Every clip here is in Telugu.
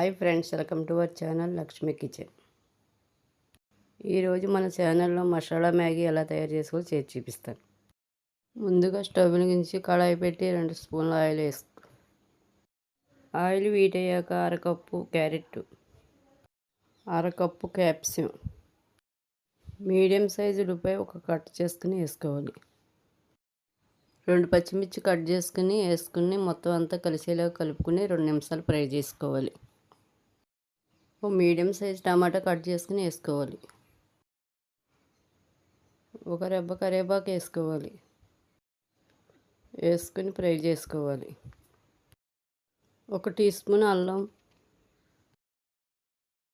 Hi friends welcome to our channel Lakshmi kitchen. ఈరోజు మన ఛానల్లో మసాలా మ్యాగీ ఎలా తయారు చేసుకోవాలో చేసి చూపిస్తాను. ముందుగా స్టవ్ నుంచి కళాయి పెట్టి రెండు స్పూన్ల ఆయిల్ వేసుకో ఆయిల్ వీటయ్యాక అరకప్పు క్యారెట్ అరకప్పు క్యాప్సియం మీడియం సైజు ఉల్లిపాయ ఒక కట్ చేసుకుని వేసుకోవాలి. రెండు పచ్చిమిర్చి కట్ చేసుకుని వేసుకుని మొత్తం అంతా కలిసేలా కలుపుకుని రెండు నిమిషాలు ఫ్రై చేసుకోవాలి. ఓ మీడియం సైజ్ టమాటా కట్ చేసుకుని వేసుకోవాలి. ఒక రెబ్బ కరేపాకు వేసుకోవాలి. వేసుకుని ఫ్రై చేసుకోవాలి. ఒక టీ స్పూన్ అల్లం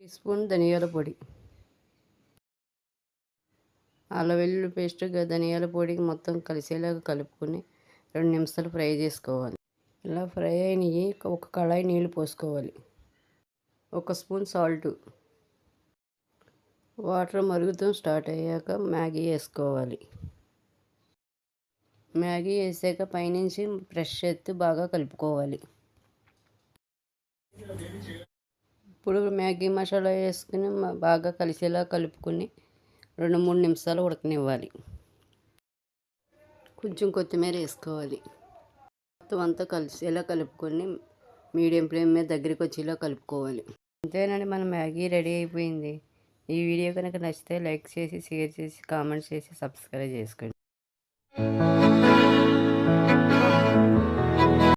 టీ స్పూన్ ధనియాల పొడి అల్లం వెల్లుల్లి పేస్ట్ ధనియాల పొడి మొత్తం కలిసేలాగా కలుపుకొని రెండు నిమిషాలు ఫ్రై చేసుకోవాలి. ఇలా ఫ్రై అయినవి ఒక కళాయి నీళ్ళు పోసుకోవాలి. ఒక స్పూన్ సాల్ట్. వాటర్ మరుగుతూ స్టార్ట్ అయ్యాక మ్యాగీ వేసుకోవాలి. మ్యాగీ వేసాక పైనుంచి ఫ్రెష్ ఎత్తి బాగా కలుపుకోవాలి. ఇప్పుడు మ్యాగీ మసాలా వేసుకుని బాగా కలిసేలా కలుపుకొని రెండు మూడు నిమిషాలు ఉడకనివ్వాలి. కొంచెం కొత్తిమీర వేసుకోవాలి. మొత్తం అంతా కలిసేలా కలుపుకొని మీడియం ఫ్లేమ్ మీద దగ్గరికి వచ్చేలా కలుపుకోవాలి. అంతేనండి మన మ్యాగీ రెడీ అయిపోయింది. ఈ వీడియో కనుక నచ్చితే లైక్ చేసి షేర్ చేసి కామెంట్ చేసి సబ్స్క్రైబ్ చేసుకోండి.